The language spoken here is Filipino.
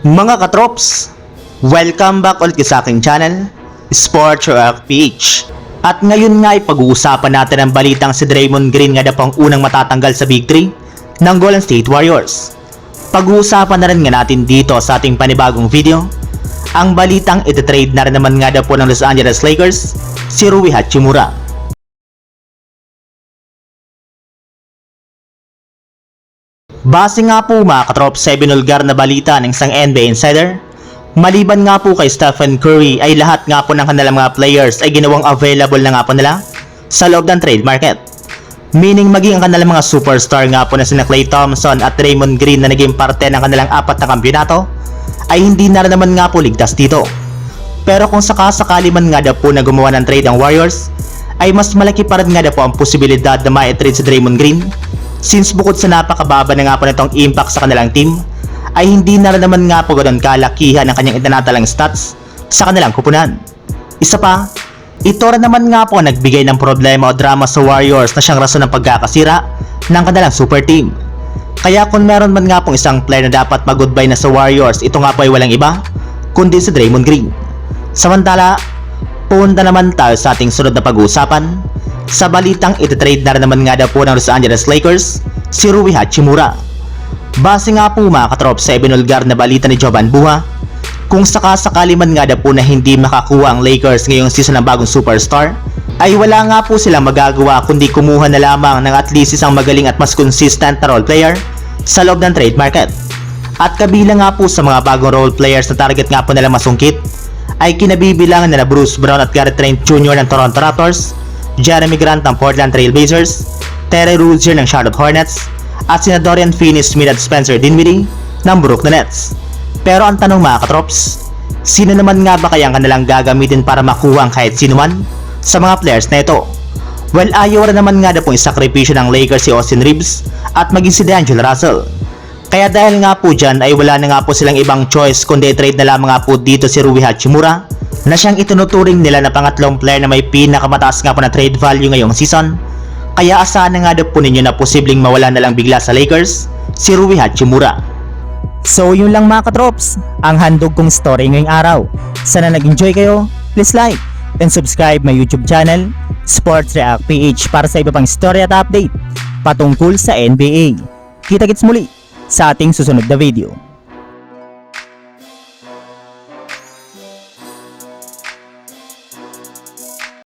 Mga katrops, welcome back ulit sa aking channel, Sports Rock PH. At ngayon nga ay pag-uusapan natin ang balitang si Draymond Green nga na po ang unang matatanggal sa Big 3 ng Golden State Warriors. Pag-uusapan na rin nga natin dito sa ating panibagong video, ang balitang ititrade na rin naman nga daw po ng Los Angeles Lakers, si Rui Hachimura. Base nga po mga katrop sa binulgar na balita ng isang NBA insider, maliban nga po kay Stephen Curry ay lahat nga po ng kanilang mga players ay ginawang available na nga po nila sa loob ng trade market. Meaning maging ang kanilang mga superstar nga po na sina Klay Thompson at Raymond Green na naging parte ng kanilang apat na kampyonato ay hindi na naman nga po ligtas dito. Pero kung sakasakali man nga daw po na gumawa ng trade ang Warriors, ay mas malaki pa rin nga daw po ang posibilidad na ma-trade si Draymond Green since bukod sa napakababa na nga po nitong impact sa kanilang team, ay hindi na rin naman nga po ganun kalakihan ang kanyang itinatalang stats sa kanilang kupunan. Isa pa, ito rin naman nga po nagbigay ng problema o drama sa Warriors na siyang rason ng pagkakasira ng kanilang super team. Kaya kung meron man nga pong isang player na dapat mag-goodbye na sa Warriors, ito nga po ay walang iba, kundi si Draymond Green. Samantala, punta naman tayo sa ating sunod na pag-uusapan. Sa balitang ititrade na rin naman nga daw po ng Los Angeles Lakers, si Rui Hachimura. Base nga po mga katrop sa ibinulgar na balita ni Jovan Buha, kung sakasakali man nga daw po na hindi makakuha ang Lakers ngayong season ng bagong superstar, ay wala nga po silang magagawa kundi kumuha na lamang ng at least isang magaling at mas consistent na role player sa loob ng trade market. At kabilang nga po sa mga bagong role players na target nga po nila masungkit, ay kinabibilangan nila Bruce Brown at Garrett Trent Jr. ng Toronto Raptors, Jeremy Grant ng Portland Trail Blazers, Terry Rozier ng Charlotte Hornets, at sina Dorian Finney-Smith at Spencer Dinwiddie ng Brooklyn Nets. Pero ang tanong mga katrops, sino naman nga ba kaya ang kanilang gagamitin para makuha ang kahit sino man sa mga players na ito? Well, ayaw rin naman nga na pong isakripisyo ng Lakers si Austin Reeves at maging si D'Angelo Russell. Kaya dahil nga po dyan ay wala na nga po silang ibang choice kundi trade na lamang nga po dito si Rui Hachimura na siyang itinuturing nila na pangatlong player na may pinakamataas nga po na trade value ngayong season. Kaya asahan na nga daw po ninyo na posibleng mawala na lang bigla sa Lakers si Rui Hachimura. So yun lang mga katrops, ang handog kong story ngayong araw. Sana nag-enjoy kayo, please like and subscribe my YouTube channel, Sports React PH para sa iba pang story at update patungkol sa NBA. Kita-kits muli sa ating susunod na video.